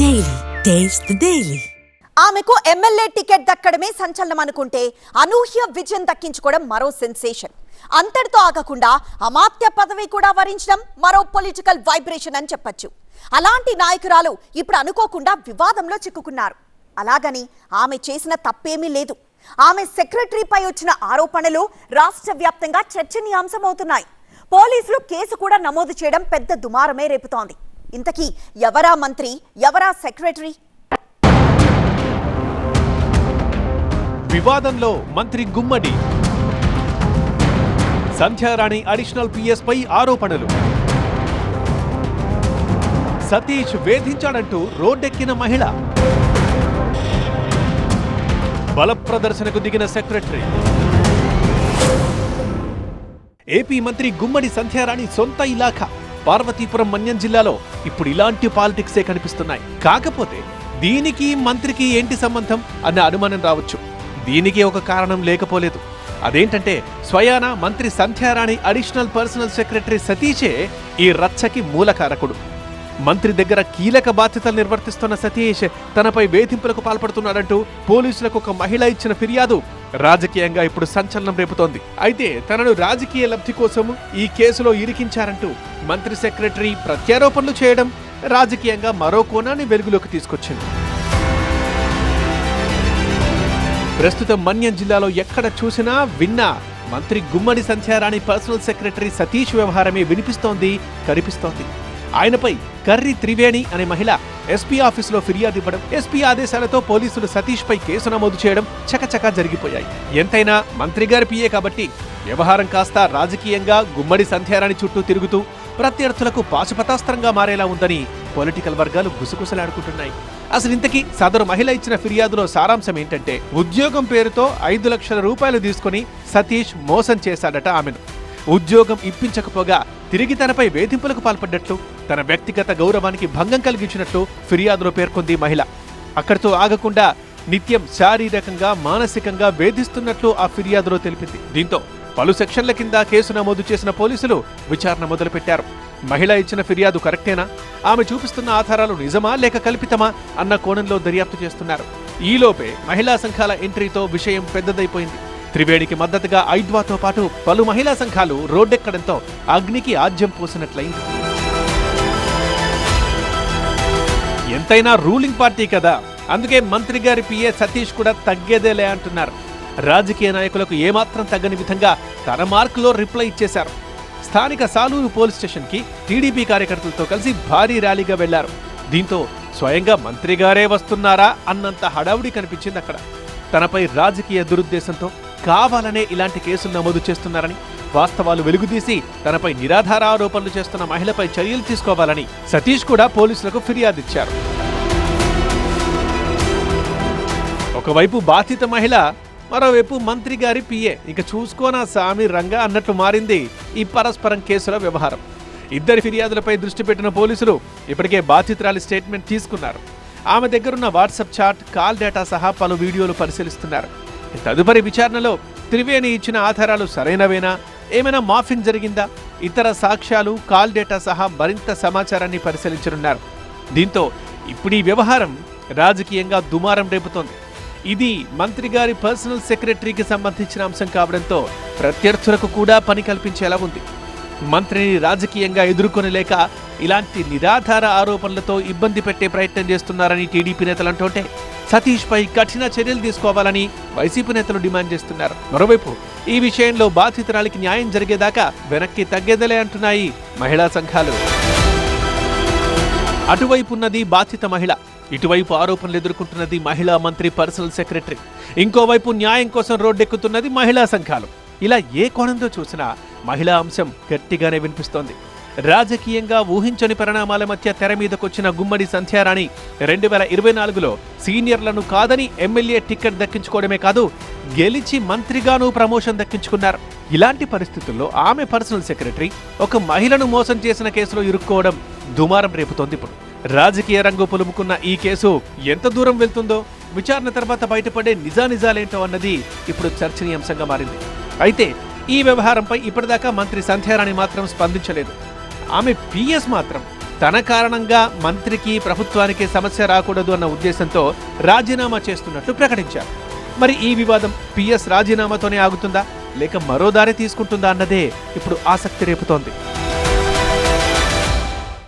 Daily taste the ఆమెకు MLA ticket దక్కడమే సంచలనం అనుకుంటే అనూహ్య విజయం దక్కించుకోవడం మరో సెన్సేషన్ అంతటితో ఆగకుండా అమాత్య పదవి కూడా వరించడం మరో పొలిటికల్ వైబ్రేషన్ అని చెప్పొచ్చు. అలాంటి నాయకురాలు ఇప్పుడు అనుకోకుండా వివాదంలో చిక్కుకున్నారు. అలాగని ఆమె చేసిన తప్పేమీ లేదు. ఆమె సెక్రటరీపై వచ్చిన ఆరోపణలు రాష్ట్ర వ్యాప్తంగా చర్చనీయాంశమవుతున్నాయి. పోలీసులు కేసు కూడా నమోదు చేయడం పెద్ద దుమారమే రేపుతోంది. ఇంతకీ ఎవరా మంత్రి? ఎవరా సెక్రటరీ? వివాదంలో మంత్రి గుమ్మడి. సంధ్యారాణి అడిషనల్ పిఎస్ పై ఆరోపణలు. సతీష్ వేధించాడంటూ రోడ్డెక్కిన మహిళ. బల ప్రదర్శనకు దిగిన సెక్రటరీ. ఏపీ మంత్రి గుమ్మడి సంధ్యారాణి సొంత ఇలాఖా. పార్వతీపురం మన్యం జిల్లాలో ఇప్పుడు ఇలాంటి పాలిటిక్సే కనిపిస్తున్నాయి. కాకపోతే దీనికి మంత్రికి ఏంటి సంబంధం అన్న అనుమానం రావచ్చు. దీనికి ఒక కారణం లేకపోలేదు. అదేంటంటే స్వయాన మంత్రి సంధ్యారాణి అడిషనల్ పర్సనల్ సెక్రటరీ సతీషే ఈ రచ్చకి మూలకారకుడు మంత్రి దగ్గర కీలక బాధ్యతలు నిర్వర్తిస్తున్న సతీష్ తనపై వేధింపులకు పాల్పడుతున్నాడంటూ పోలీసులకు ఒక మహిళ ఇచ్చిన ఫిర్యాదు రాజకీయంగా ఇప్పుడు సంచలనం రేపుతోంది. అయితే తనను రాజకీయ లబ్ధి కోసం ఈ కేసులో ఇరికించారంటూ మంత్రి సెక్రటరీ ప్రత్యారోపణలు చేయడం రాజకీయంగా మరో కోణాన్ని వెలుగులోకి తీసుకొచ్చింది. ప్రస్తుతం మన్యం జిల్లాలో ఎక్కడ చూసినా విన్నా మంత్రి గుమ్మడి సంధ్యారాణి పర్సనల్ సెక్రటరీ సతీష్ వ్యవహారమే వినిపిస్తోంది కనిపిస్తోంది. ఆయనపై కర్రి త్రివేణి అనే మహిళ ఎస్పీ ఆఫీసులో ఫిర్యాదు ఇవ్వడం ఎస్పీ ఆదేశాలతో పోలీసులు సతీష్ పై కేసు నమోదు చేయడం చకచకా జరిగిపోయాయి. ఎంతైనా మంత్రి గారి పిఏ కాబట్టి వ్యవహారం కాస్త రాజకీయంగా గుమ్మడి సంధ్యారాణి చుట్టూ తిరుగుతూ ప్రత్యర్థులకు పాశుపతాస్త్రంగా మారేలా ఉందని పొలిటికల్ వర్గాలు గుసగుసలాడుకుంటున్నాయి. అసలు ఇంతకీ సదరు మహిళ ఇచ్చిన ఫిర్యాదులో సారాంశం ఏంటంటే ఉద్యోగం పేరుతో ఐదు లక్షల రూపాయలు తీసుకుని సతీష్ మోసం చేశాడట ఆమెను. ఉద్యోగం ఇప్పించకపోగా తిరిగి తనపై వేధింపులకు పాల్పడ్డట్లు తన వ్యక్తిగత గౌరవానికి భంగం కలిగించినట్టు ఫిర్యాదులో పేర్కొంది మహిళ. అక్కడితో ఆగకుండా నిత్యం శారీరకంగా మానసికంగా వేధిస్తున్నట్లు ఆ ఫిర్యాదులో తెలిపింది. దీంతో పలు సెక్షన్ల కింద కేసు నమోదు చేసిన పోలీసులు విచారణ మొదలుపెట్టారు. మహిళ ఇచ్చిన ఫిర్యాదు కరెక్టేనా? ఆమె చూపిస్తున్న ఆధారాలు నిజమా లేక కల్పితమా అన్న కోణంలో దర్యాప్తు చేస్తున్నారు. ఈలోపే మహిళా సంఘాల ఎంట్రీతో విషయం పెద్దదైపోయింది. త్రివేణికి మద్దతుగా ఐద్వాతో పాటు పలు మహిళా సంఘాలు రోడ్డెక్కడంతో అగ్నికి ఆజ్యం పోసినట్లయింది. ఎంతైనా రూలింగ్ పార్టీ కదా. అందుకే మంత్రి గారి పిఏ సతీష్ కూడా తగ్గేదేలే అంటున్నారు. రాజకీయ నాయకులకు ఏమాత్రం తగ్గని విధంగా తన మార్కులో రిప్లై ఇచ్చేశారు. స్థానిక సాలూరు పోలీస్ స్టేషన్కి టీడీపీ కార్యకర్తలతో కలిసి భారీ ర్యాలీగా వెళ్ళారు. దీంతో స్వయంగా మంత్రి గారే వస్తున్నారా అన్నంత హడావుడి కనిపించింది అక్కడ. తనపై రాజకీయ దురుద్దేశంతో కావాలనే ఇలాంటి కేసులు నమోదు చేస్తున్నారని వాస్తవాలు వెలుగుదీసి తనపై నిరాధార ఆరోపణలు చేస్తున్న మహిళపై చర్యలు తీసుకోవాలని సతీష్ కూడా పోలీసులకు ఫిర్యాదిచ్చారు. ఒకవైపు బాధిత మహిళ మరోవైపు మంత్రి గారి పిఏ. ఇక చూసుకోనా సామి రంగా అన్నట్లు మారింది ఈ పరస్పరం కేసుల వ్యవహారం. ఇద్దరి ఫిర్యాదులపై దృష్టి పెట్టిన పోలీసులు ఇప్పటికే బాధితురాలి స్టేట్మెంట్ తీసుకున్నారు. ఆమె దగ్గరున్న వాట్సాప్ చాట్ కాల్ డేటా సహా పలు వీడియోలు పరిశీలిస్తున్నారు. తదుపరి విచారణలో త్రివేణి ఇచ్చిన ఆధారాలు సరైనవేనా? ఏమైనా మాఫింగ్ జరిగిందా? ఇతర సాక్ష్యాలు కాల్ డేటా సహా మరింత సమాచారాన్ని పరిశీలించనున్నారు. దీంతో ఇప్పుడు ఈ వ్యవహారం రాజకీయంగా దుమారం రేపుతోంది. ఇది మంత్రి గారి పర్సనల్ సెక్రటరీకి సంబంధించిన అంశం కావడంతో ప్రత్యర్థులకు కూడా పని కల్పించేలా ఉంది. మంత్రిని రాజకీయంగా ఎదుర్కొనలేక ఇలాంటి నిరాధార ఆరోపణలతో ఇబ్బంది పెట్టే ప్రయత్నం చేస్తున్నారని టీడీపీ నేతలు అంటుంటే సతీష్ పై కఠిన చర్యలు తీసుకోవాలని వైసీపీ నేతలు డిమాండ్ చేస్తున్నారు. మరోవైపు ఈ విషయంలో బాధితురాలికి న్యాయం జరిగేదాకా వెనక్కి తగ్గేదలే అంటున్నాయి మహిళా సంఘాలు. అటువైపు ఉన్నది బాధిత మహిళ ఇటువైపు ఆరోపణలు ఎదుర్కొంటున్నది మహిళా మంత్రి పర్సనల్ సెక్రటరీ ఇంకోవైపు న్యాయం కోసం రోడ్డెక్కుతున్నది మహిళా సంఘాలు. ఇలా ఏ కోణంతో చూసినా మహిళా అంశం గట్టిగానే వినిపిస్తోంది. రాజకీయంగా ఊహించని పరిణామాల మధ్య తెర మీదకొచ్చిన గుమ్మడి సంధ్యారాణి రెండు వేల ఇరవై నాలుగులో సీనియర్లను కాదని ఎమ్మెల్యే టికెట్ దక్కించుకోవడమే కాదు గెలిచి మంత్రిగాను ప్రమోషన్ దక్కించుకున్నారు. ఇలాంటి పరిస్థితుల్లో ఆమె పర్సనల్ సెక్రటరీ ఒక మహిళను మోసం చేసిన కేసులో ఇరుక్కోవడం దుమారం రేపుతోంది ఇప్పుడు. రాజకీయ రంగు పులుముకున్న ఈ కేసు ఎంత దూరం వెళ్తుందో విచారణ తర్వాత బయటపడే నిజానిజాలేంటో అన్నది ఇప్పుడు చర్చనీయాంశంగా మారింది. అయితే ఈ వ్యవహారంపై ఇప్పటిదాకా మంత్రి సంధ్యారాణి మాత్రం స్పందించలేదు. ఆమె పిఎస్ మాత్రం తన కారణంగా మంత్రికి ప్రభుత్వానికి సమస్య రాకూడదు అన్న ఉద్దేశంతో రాజీనామా చేస్తున్నట్లు ప్రకటించారు. మరి ఈ వివాదం పిఎస్ రాజీనామాతోనే ఆగుతుందా? లేక మరో దారి తీసుకుంటుందా అన్నదే ఇప్పుడు ఆసక్తి రేపుతోంది.